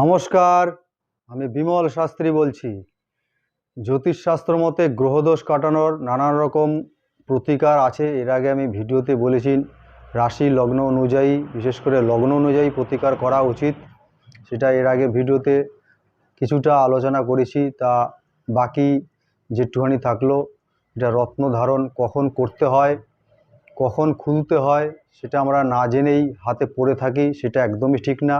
নমস্কার, আমি বিমল শাস্ত্রী বলছি। জ্যোতিষশাস্ত্র মতে গ্রহদোষ কাটানোর নানান রকম প্রতিকার আছে, এর আগে আমি ভিডিওতে বলেছি, রাশি লগ্ন অনুযায়ী, বিশেষ করে লগ্ন অনুযায়ী প্রতিকার করা উচিত। সেটা এর আগে ভিডিওতে কিছুটা আলোচনা করেছি, তা বাকি যেটুখানি থাকল, এটা রত্ন ধারণ কখন করতে হয়, কখন খুলতে হয়, সেটা আমরা না জেনেই হাতে পড়ে থাকি, সেটা একদমই ঠিক না।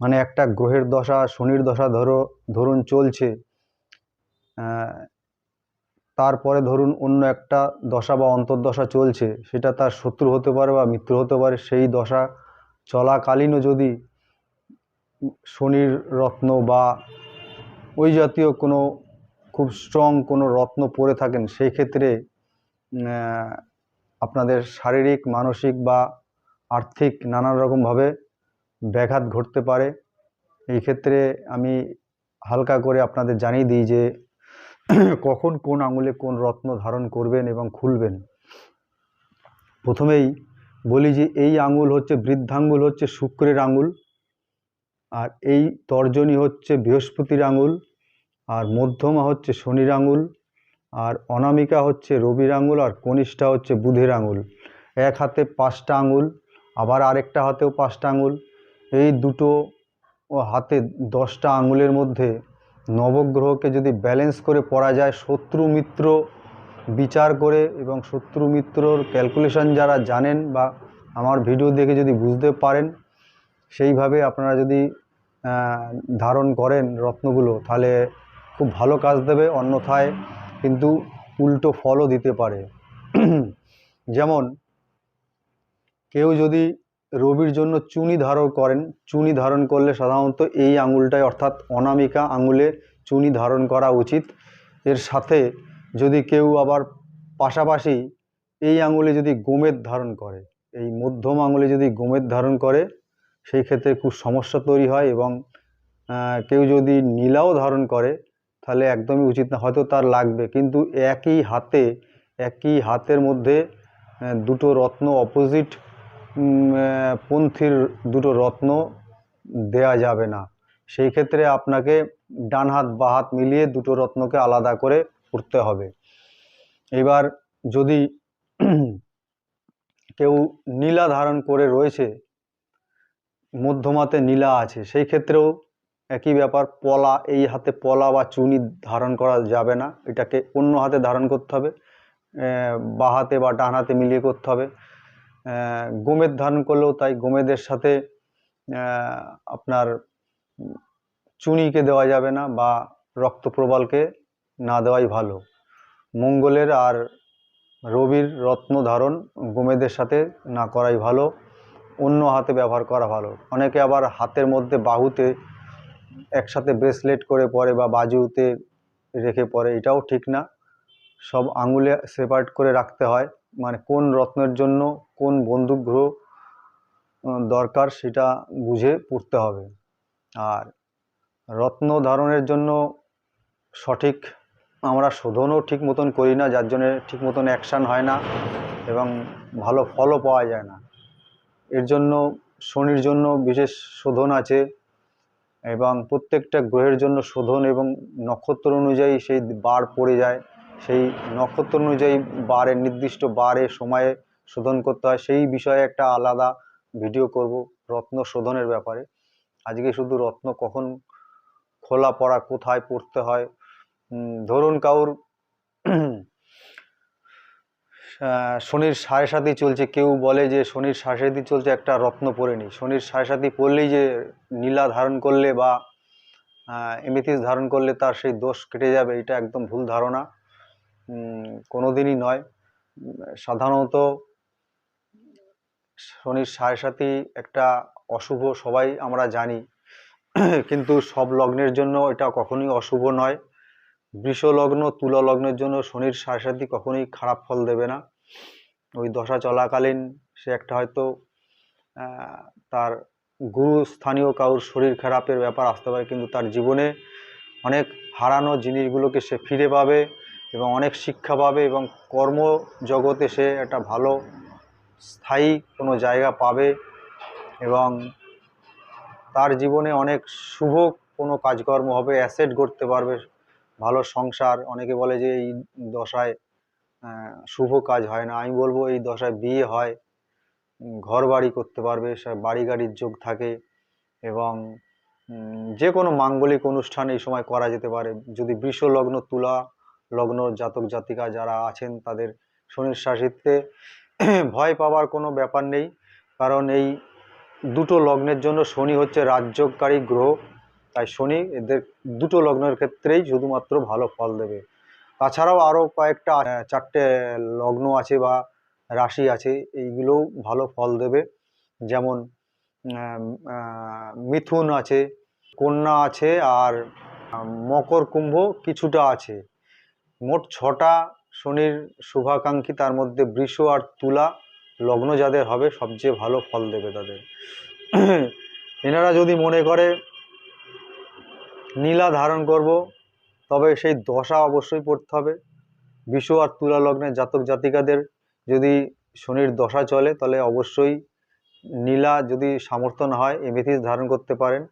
মানে একটা গ্রহের দশা, শনির দশা ধরো, ধরুন চলছে তারপরে ধরুন অন্য একটা দশা বা অন্তর্দশা চলছে, সেটা তার শত্রু হতে পারে বা মিত্র হতে পারে, সেই দশা চলাকালীনও যদি শনির রত্ন বা ওই জাতীয় কোনো খুব স্ট্রং কোনো রত্ন পরে থাকেন, সেই ক্ষেত্রে আপনাদের শারীরিক, মানসিক বা আর্থিক নানান রকমভাবে ব্যাঘাত ঘটতে পারে। এই ক্ষেত্রে আমি হালকা করে আপনাদের জানিয়ে দিই যে কখন কোন আঙুলে কোন রত্ন ধারণ করবেন এবং খুলবেন। প্রথমেই বলি যে এই আঙুল হচ্ছে, বৃদ্ধাঙ্গুল হচ্ছে শুক্রের আঙুল, আর এই তর্জনী হচ্ছে বৃহস্পতির আঙুল, আর মধ্যমা হচ্ছে শনির আঙুল, আর অনামিকা হচ্ছে রবির আঙুল, আর কনিষ্ঠা হচ্ছে বুধের আঙুল। এক হাতে পাঁচটা আঙুল, আবার আরেকটা হাতেও পাঁচটা আঙুল এই দুটো ও হাতে দশটা আঙুলের মধ্যে নবগ্রহকে যদি ব্যালেন্স করে পড়া যায়, শত্রু মিত্র বিচার করে এবং শত্রু মিত্রর ক্যালকুলেশন যারা জানেন বা আমার ভিডিও দেখে যদি বুঝতে পারেন, সেইভাবে আপনারা যদি ধারণ করেন রত্নগুলো, তাহলে খুব ভালো কাজ দেবে, অন্যথায় কিন্তু উল্টো ফলও দিতে পারে। যেমন, কেউ যদি রবির জন্য চুনি ধারণ করেন। চুনি ধারণ করলে সাধারণত এই আঙুলটায় অর্থাৎ অনামিকা আঙুলে চুনি ধারণ করা উচিত। এর সাথে যদি কেউ আবার পাশাপাশি এই আঙুলে যদি গোমেদ ধারণ করে, এই মধ্যম আঙুলে যদি গোমেদ ধারণ করে, সেই ক্ষেত্রে খুব সমস্যা তৈরি হয় এবং কেউ যদি নীলাও ধারণ করে, তাহলে একদমই উচিত না, হয়তো তার লাগবে। কিন্তু একই হাতে, একই হাতের মধ্যে দুটো রত্ন অপোজিট পন্থীর দুটো রত্ন দেয়া যাবে না। সেই ক্ষেত্রে আপনাকে ডান হাত, বা হাত মিলিয়ে দুটো রত্নকে আলাদা করে পড়তে হবে। এবার যদি কেউ নীলা ধারণ করে রয়েছে, মধ্যমাতে নীলা আছে, সেই ক্ষেত্রেও একই ব্যাপার, পলা, এই হাতে পলা বা চুনি ধারণ করা যাবে না। এটাকে অন্য হাতে ধারণ করতে হবে বা হাতে বা ডান হাতে মিলিয়ে করতে হবে। গোমেদ ধারণ করলেও তাই গোমেদের সাথে আপনার চুনিকে দেওয়া যাবে না বা রক্তপ্রবালকে না দেওয়াই ভালো। মঙ্গলের আর রবির রত্ন ধারণ গোমেদের সাথে না করাই ভালো, অন্য হাতে ব্যবহার করা ভালো। অনেকে আবার হাতের মধ্যে বাহুতে একসাথে ব্রেসলেট করে পরে বা বাজুতে রেখে পরে, এটাও ঠিক না। সব আঙুলে সেপারেট করে রাখতে হয়। মানে কোন রত্নের জন্য কোন বন্দুক গ্রহ দরকার সেটা বুঝে পড়তে হবে। আর রত্ন ধারণের জন্য সঠিক আমরা শোধনও ঠিক মতন করি না, যার জন্যে ঠিক মতন অ্যাকশান হয় না এবং ভালো ফলও পাওয়া যায় না। এর জন্য শনির জন্য বিশেষ শোধন আছে এবং প্রত্যেকটা গ্রহের জন্য শোধন এবং নক্ষত্র অনুযায়ী সেই বার পড়ে যায়। সেই নক্ষত্র অনুযায়ী বারে নির্দিষ্ট বারে সময়ে শোধন করতে হয়। সেই বিষয়ে একটা আলাদা ভিডিও করব রত্ন শোধনের ব্যাপারে। আজকে শুধু রত্ন কখন খোলা পড়া কোথায় পড়তে হয়? ধরুন কাউর শনির সাড়ে সাথী চলছে। কেউ বলে যে শনির সাড়ে সাথী চলছে, একটা রত্ন পরে নি শনির সাড়ে সাথী পড়লেই যে নীলা ধারণ করলে বা এমিথিস ধারণ করলে তার সেই দোষ কেটে যাবে, এটা একদম ভুল ধারণা। উম, কোনোদিনই নয়। সাধারণত শনির সাড়ে সাথী একটা অশুভ সবাই আমরা জানি। কিন্তু সব লগ্নের জন্য এটা কখনোই অশুভ নয়। বৃষ লগ্ন তুলা লগ্নের জন্য শনির সাড়ে সাথী কখনোই খারাপ ফল দেবে না। ওই দশা চলাকালীন সে একটা হয়তো তার গুরু স্থানীয় কারোর শরীর খারাপের ব্যাপার আসতে পারে কিন্তু তার জীবনে অনেক হারানো জিনিসগুলোকে সে ফিরে পাবে। এবং অনেক শিক্ষা পাবে এবং কর্ম জগতে সে একটা ভালো, স্থায়ী কোনো জায়গা পাবে এবং তার জীবনে অনেক শুভ কোনো কাজকর্ম হবে, অ্যাসেট করতে পারবে, ভালো সংসার। অনেকে বলে যে এই দশায় শুভ কাজ হয় না। আমি বলব এই দশায় বিয়ে হয় ঘর বাড়ি করতে পারবে বাড়ি গাড়ির যোগ থাকে এবং যে কোনো মাঙ্গলিক অনুষ্ঠান এই সময় করা যেতে পারে। যদি বৃষ লগ্ন তুলা লগ্ন জাতক জাতিকা যারা আছেন, তাদের শনির শাসিত্বে ভয় পাওয়ার কোনো ব্যাপার নেই। কারণ এই দুটো লগ্নের জন্য শনি হচ্ছে রাজ্যকারী গ্রহ। তাই শনি এদের দুটো লগ্নের ক্ষেত্রেই শুধুমাত্র ভালো ফল দেবে। তাছাড়াও আরও কয়েকটা চারটে লগ্ন আছে বা রাশি আছে, এইগুলোও ভালো ফল দেবে। যেমন মিথুন আছে, কন্যা আছে, আর মকর কুম্ভ কিছুটা আছে। মোট ছটা শনির শুভাকাঙ্ক্ষী, তার মধ্যে বৃষ আর তুলা লগ্ন যাদের হবে, সবচেয়ে ভালো ফল দেবে তাদের। এনারা যদি মনে করে নীলা ধারণ করব, তবে সেই দশা অবশ্যই পড়তে হবে। বিষ আর তুলা লগ্নের জাতক জাতিকাদের যদি শনির দশা চলে, তাহলে অবশ্যই নীলা যদি সামর্থ্য না হয়, এমেথিস ধারণ করতে পারেন।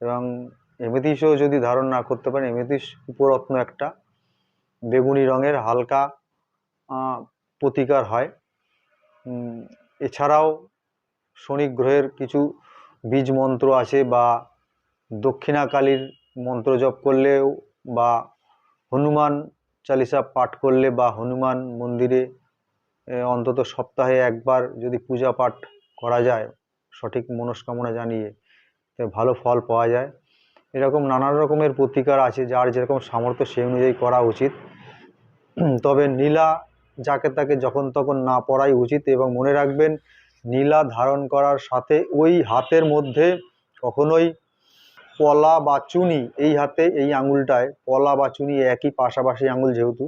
এবং এমেথিসও যদি ধারণ না করতে পারেন, এমেথিস উপরত্ন একটা। বেগুনি রঙের হালকা প্রতিকার হয়। এছাড়াও শনি গ্রহের কিছু বীজ মন্ত্র আছে বা দক্ষিণাকালীর মন্ত্র জপ করলেও বা হনুমান চালিসা পাঠ করলে বা হনুমান মন্দিরে অন্তত সপ্তাহে একবার যদি পূজা পাঠ করা যায়, সঠিক মনস্কামনা জানিয়ে ভালো ফল পাওয়া যায়। এরকম নানান রকমের প্রতিকার আছে, যার যেরকম সামর্থ্য সেই অনুযায়ী করা উচিত। তবে নীলা যাকে তাকে যখন তখন না পড়াই উচিত এবং মনে রাখবেন, নীলা ধারণ করার সাথে ওই হাতের মধ্যে কখনোই পলা বা চুনি, এই হাতে এই আঙুলটায় পলা বা চুনি একই পাশাপাশি আঙুল যেহেতু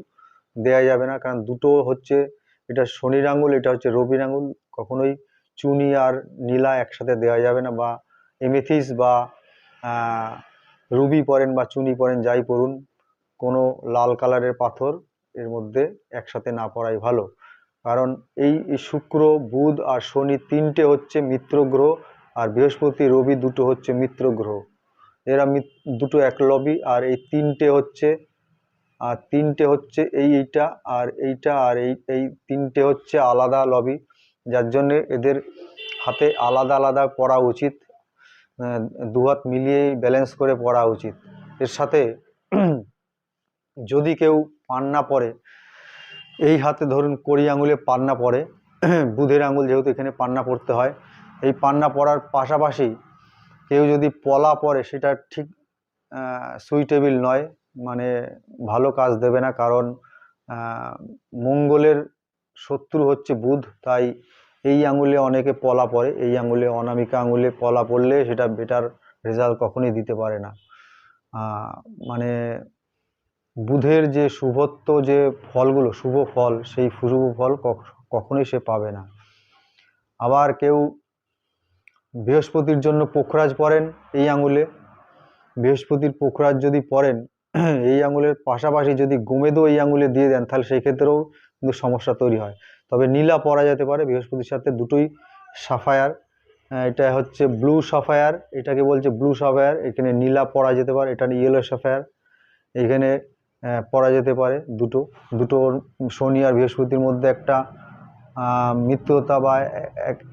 দেয়া যাবে না, কারণ দুটো হচ্ছে এটা শনির আঙুল, এটা হচ্ছে রবির আঙুল, কখনোই চুনি আর নীলা একসাথে দেওয়া যাবে না বা এমেথিস বা রুবি পরেন বা চুনি পরেন, যাই পড়ুন কোনো লাল কালারের পাথর এর মধ্যে একসাথে না পড়াই ভালো। কারণ এই শুক্র, বুধ আর শনি তিনটে হচ্ছে মিত্র গ্রহ আর বৃহস্পতি, রবি দুটো হচ্ছে মিত্র গ্রহ। এরা দুটো এক লবি আর এই তিনটে হচ্ছে, আর তিনটে হচ্ছে এই এইটা আর এইটা আর এই এই তিনটে হচ্ছে আলাদা লবি। যার জন্য এদের হাতে আলাদা আলাদা পড়া উচিত দুহাত মিলিয়েই ব্যালেন্স করে পড়া উচিত। এর সাথে যদি কেউ পান্না পরে, এই হাতে ধরুন কড়ি আঙুলে পান্না পরে বুধের আঙুল যেহেতু এখানে পান্না পড়তে হয়, এই পান্না পড়ার পাশাপাশি কেউ যদি পলা পরে, সেটা ঠিক সুইটেবল নয় মানে ভালো কাজ দেবে না কারণ মঙ্গলের শত্রু হচ্ছে বুধ, তাই এই আঙুলে অনেকে পলা পড়ে এই আঙুলে অনামিকা আঙুলে পলা পড়লে সেটা বেটার রেজাল্ট কখনোই দিতে পারে না। মানে বুধের যে শুভত্ব যে ফলগুলো, শুভ ফল, সেই শুভ ফল কখনোই সে পাবে না। আবার কেউ বৃহস্পতির জন্য পোখরাজ পরেন এই আঙুলে, বৃহস্পতির পোখরাজ যদি পরেন, এই আঙুলের পাশাপাশি যদি গোমেদও এই আঙুলে দিয়ে দেন, তাহলে সেই ক্ষেত্রেও কিন্তু সমস্যা তৈরি হয়। তবে নীলা পরা যেতে পারে বৃহস্পতির সাথে দুটোই সাফায়ার এটা হচ্ছে ব্লু সাফায়ার এটাকে বলছে ব্লু সাফায়ার এখানে নীলা পরা যেতে পারে, এটা ইয়েলো সাফায়ার এখানে পরা যেতে পারে, দুটো। দুটো শনি আর বৃহস্পতির মধ্যে একটা মিত্রতা বা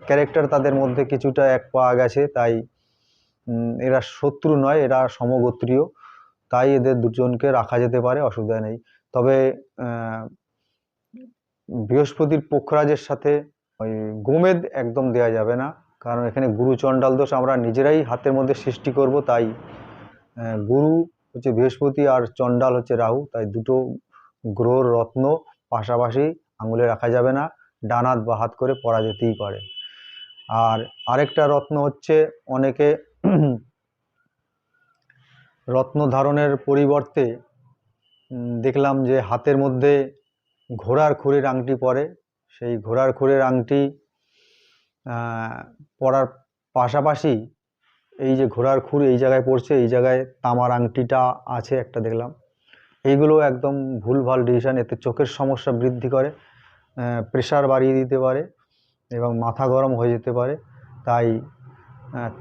ক্যারেক্টার তাদের মধ্যে কিছুটা এক পাওয়া গেছে, তাই এরা শত্রু নয়, এরা সমগোত্রীয়, তাই এদের দুজনকে রাখা যেতে পারে, অসুবিধা নেই। তবে বৃহস্পতির পোখরাজের সাথে ওই গোমেদ একদম দেওয়া যাবে না, কারণ এখানে গুরু চণ্ডাল দোষ আমরা নিজেরাই হাতের মধ্যে সৃষ্টি করব, তাই গুরু হচ্ছে বৃহস্পতি আর চণ্ডাল হচ্ছে রাহু, তাই দুটো গ্রহর রত্ন পাশাপাশি আঙুলে রাখা যাবে না, ডান হাত বা হাত করে পরা যেতেই পারে। আর আরেকটা রত্ন হচ্ছে অনেকে রত্ন ধারণের পরিবর্তে দেখলাম যে হাতের মধ্যে ঘোড়ার খুরের আংটি পরে, সেই ঘোড়ার খুরের আংটি পরার পাশাপাশি এই যে ঘোড়ার খুর এই জায়গায় পড়ছে, এই জায়গায় তামার আংটিটা আছে একটা দেখলাম। এইগুলো একদম ভুলভাল ডিসিশন এতে চোখের সমস্যা বৃদ্ধি করে প্রেশার বাড়িয়ে দিতে পারে এবং মাথা গরম হয়ে যেতে পারে। তাই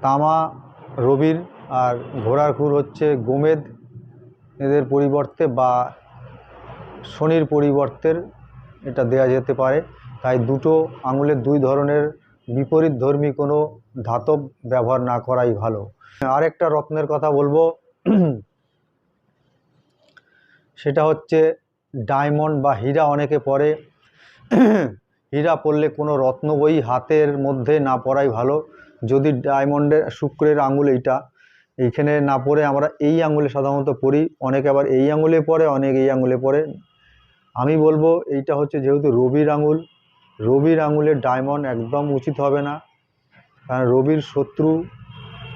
তামা, রবির আর ঘোড়ার খুর হচ্ছে গোমেদ। এদের পরিবর্তে বা শনির পরিবর্তের এটা দেয়া যেতে পারে। তাই দুটো আঙুলের দুই ধরনের বিপরীত ধর্মী কোনো ধাতব ব্যবহার না করাই ভালো। আরেকটা রত্নের কথা বলব। সেটা হচ্ছে ডায়মন্ড বা হীরা অনেকে পরে। হীরা পরলে কোনো রত্ন বই হাতের মধ্যে না পরাই ভালো। যদি ডায়মন্ডের শুক্রের আঙুল এইটা, এইখানে না পরে আমরা এই আঙুলে সাধারণত পরি। অনেকে আবার এই আঙুলে পরে, অনেক এই আঙুলে পরে। আমি বলব এইটা হচ্ছে যেহেতু রবির আঙুল, রবির আঙুলে ডায়মন্ড একদম উচিত হবে না। কারণ রবির শত্রু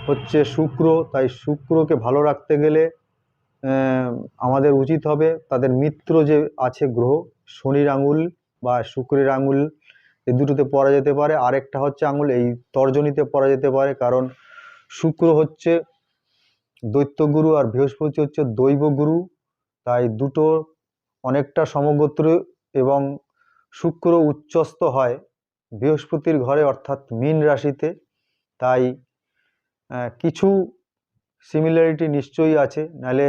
হচ্ছে শুক্র, তাই শুক্রকে ভালো রাখতে গেলে আমাদের উচিত হবে তাদের মিত্র যে আছে গ্রহ, শনির আঙুল বা শুক্রের আঙুল, এই দুটোতে পরা যেতে পারে। আরেকটা হচ্ছে আঙুল, এই তর্জনীতে পরা যেতে পারে, কারণ শুক্র হচ্ছে দৈত্যগুরু আর বৃহস্পতি হচ্ছে দৈবগুরু, তাই দুটো অনেকটা সমগোত্র এবং শুক্র উচ্চস্থ হয় বৃহস্পতির ঘরে, অর্থাৎ মীন রাশিতে। তাই কিছু সিমিলারিটি নিশ্চয়ই আছে। নাহলে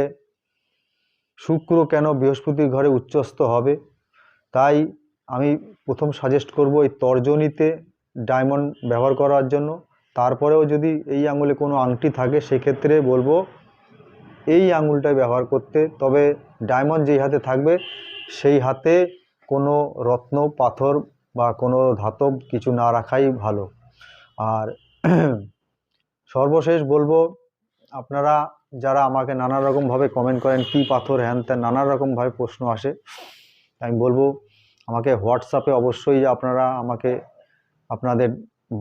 শুক্র কেন বৃহস্পতির ঘরে উচ্চস্থ হবে? তাই আমি প্রথম সাজেস্ট করব এই তর্জনীতে ডায়মন্ড ব্যবহার করার জন্য। তারপরেও যদি এই আঙুলে কোনো আংটি থাকে, সেক্ষেত্রে বলব এই আঙুলটাই ব্যবহার করতে। তবে ডায়মন্ড যেই হাতে থাকবে, সেই হাতে কোনো রত্ন, পাথর বা কোনো ধাতব কিছু না রাখাই ভালো। আর সর্বশেষ বলব, আপনারা যারা আমাকে নানা রকমভাবে কমেন্ট করেন, কী পাথর হ্যান ত্যান নানা রকমভাবে প্রশ্ন আসে, আমি বলব, আমাকে হোয়াটসঅ্যাপে অবশ্যই আপনারা আমাকে, আপনাদের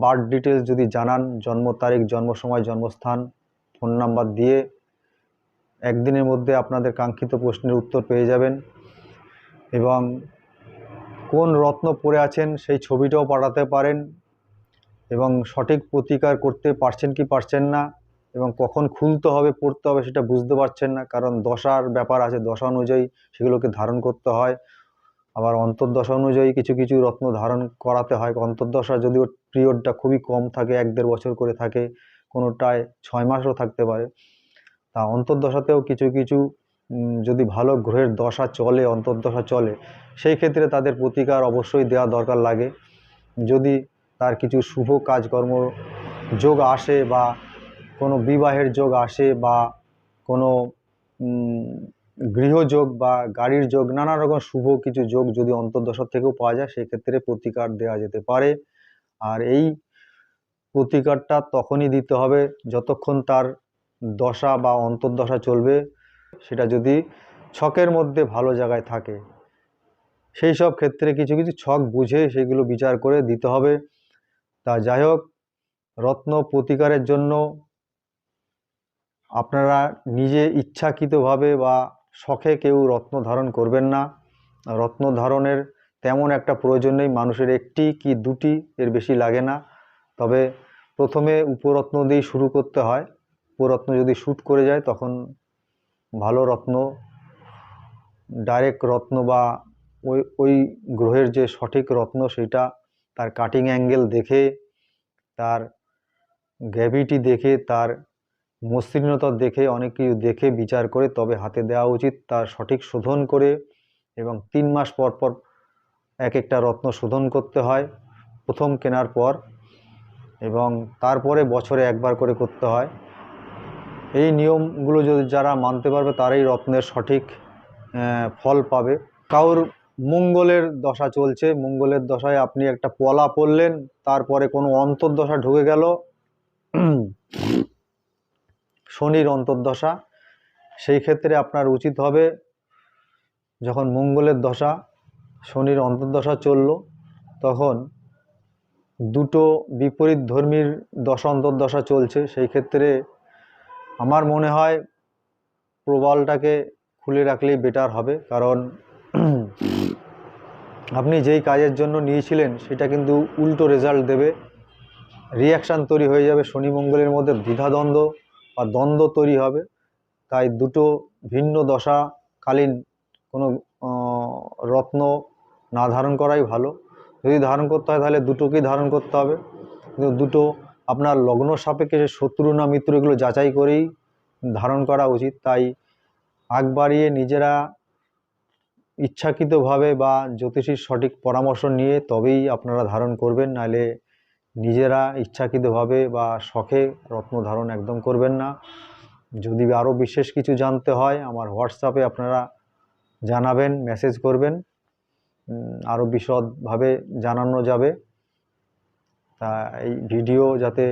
বার্থ ডিটেলস যদি জানান, জন্ম তারিখ, জন্ম সময়, জন্মস্থান ফোন নাম্বার দিয়ে, একদিনের মধ্যে আপনাদের কাঙ্ক্ষিত প্রশ্নের উত্তর পেয়ে যাবেন এবং কোন রত্ন পরে আছেন সেই ছবিটাও পাঠাতে পারেন। এবং সঠিক প্রতিকার করতে পারছেন কি পারছেন না এবং কখন খুলতে হবে, পড়তে হবে সেটা বুঝতে পারছেন না, কারণ দশার ব্যাপার আছে। দশা অনুযায়ী সেগুলোকে ধারণ করতে হয়। আবার অন্তর্দশা অনুযায়ী কিছু কিছু রত্ন ধারণ করাতে হয়। অন্তর্দশা যদিও পিরিয়ডটা খুবই কম থাকে, এক দেড় বছর করে থাকে, কোনোটায় ছয় মাসও থাকতে পারে। তা অন্তর্দশাতেও কিছু কিছু যদি ভালো গ্রহের দশা চলে, অন্তর্দশা চলে, সেই ক্ষেত্রে তাদের প্রতিকার অবশ্যই দেওয়া দরকার লাগে। যদি তার কিছু শুভ কাজকর্ম যোগ আসে বা কোনো বিবাহের যোগ আসে বা কোনো গৃহযোগ বা গাড়ির যোগ, নানা রকম শুভ কিছু যোগ যদি অন্তর্দশা থেকেও পাওয়া যায়, সেক্ষেত্রে প্রতিকার দেওয়া যেতে পারে। আর এই প্রতিকারটা তখনই দিতে হবে যতক্ষণ তার দশা বা অন্তর্দশা চলবে, সেটা যদি ছকের মধ্যে ভালো জায়গায় থাকে। সেই সব ক্ষেত্রে কিছু কিছু ছক বুঝে সেগুলো বিচার করে দিতে হবে। তা যাই হোক রত্ন প্রতিকারের জন্য আপনারা নিজে ইচ্ছাকৃতভাবে বা শখে কেউ রত্ন ধারণ করবেন না। রত্ন ধারণের তেমন একটা প্রয়োজন নেই, মানুষের একটি কি দুটি এর বেশি লাগে না। তবে প্রথমে উপরত্ন দিয়েই শুরু করতে হয়। উপরত্ন যদি শ্যুট করে যায়, তখন ভালো রত্ন, ডাইরেক্ট রত্ন বা ওই ওই গ্রহের যে সঠিক রত্ন সেটা তার কাটিং অ্যাঙ্গেল দেখে, তার গ্র্যাভিটি দেখে, তার মসৃণতা দেখে, অনেক কিছু দেখে, বিচার করে, তবে হাতে দেওয়া উচিত তার সঠিক শোধন করে এবং তিন মাস পর পর এক একটা রত্ন শোধন করতে হয়, প্রথম কেনার পর এবং তারপরে বছরে একবার করে করতে হয়। এই নিয়মগুলো যদি যারা মানতে পারবে, তারাই রত্নের সঠিক ফল পাবে। কারোর মঙ্গলের দশা চলছে। মঙ্গলের দশায় আপনি একটা পলা পড়লেন, তারপরে কোনো অন্তর্দশা ঢুকে গেল। শনির অন্তর্দশা, সেই ক্ষেত্রে আপনার উচিত হবে যখন মঙ্গলের দশা, শনির অন্তর্দশা চলল, তখন দুটো বিপরীত ধর্মীর দশা অন্তর্দশা চলছে। সেই ক্ষেত্রে আমার মনে হয় প্রবালটাকে খুলে রাখলেই বেটার হবে, কারণ আপনি যেই কাজের জন্য নিয়েছিলেন, সেটা কিন্তু উল্টো রেজাল্ট দেবে। রিয়াকশান তৈরি হয়ে যাবে, শনি মঙ্গলের মধ্যে দ্বিধাদ্বন্দ্ব বা দ্বন্দ্ব তৈরি হবে। তাই দুটো ভিন্ন দশাকালীন কোনো রত্ন না ধারণ করাই ভালো। যদি ধারণ করতে হয়, তাহলে দুটোকেই ধারণ করতে হবে। কিন্তু দুটো আপনার লগ্ন সাপেক্ষে শত্রু না মিত্র এগুলো যাচাই করেই ধারণ করা উচিত। তাই আগ বাড়িয়ে নিজেরা ইচ্ছাকৃতভাবে বা জ্যোতিষীর সঠিক পরামর্শ নিয়ে তবেই আপনারা ধারণ করবেন, নাহলে নিজেরা ইচ্ছাকৃতভাবে বা শখে রত্ন ধারণ একদম করবেন না। যদি আরও বিশেষ কিছু জানতে হয়, আমার হোয়াটসঅ্যাপে আপনারা জানাবেন, মেসেজ করবেন। আরও বিশদভাবে জানানো যাবে। তা এই ভিডিও যাতে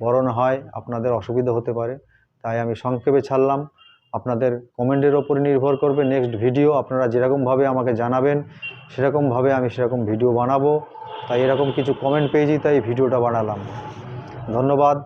না হয়, আপনাদের অসুবিধা হতে পারে, তাই আমি সংক্ষেপে ছাড়লাম। আপনাদের কমেন্টের ওপরে নির্ভর করবে। নেক্সট ভিডিও আপনারা যেরকমভাবে আমাকে জানাবেন সেরকমভাবে আমি সেরকম ভিডিও বানাবো। তাই এরকম কিছু কমেন্ট পেয়েছি, তাই ভিডিওটা বানালাম। ধন্যবাদ।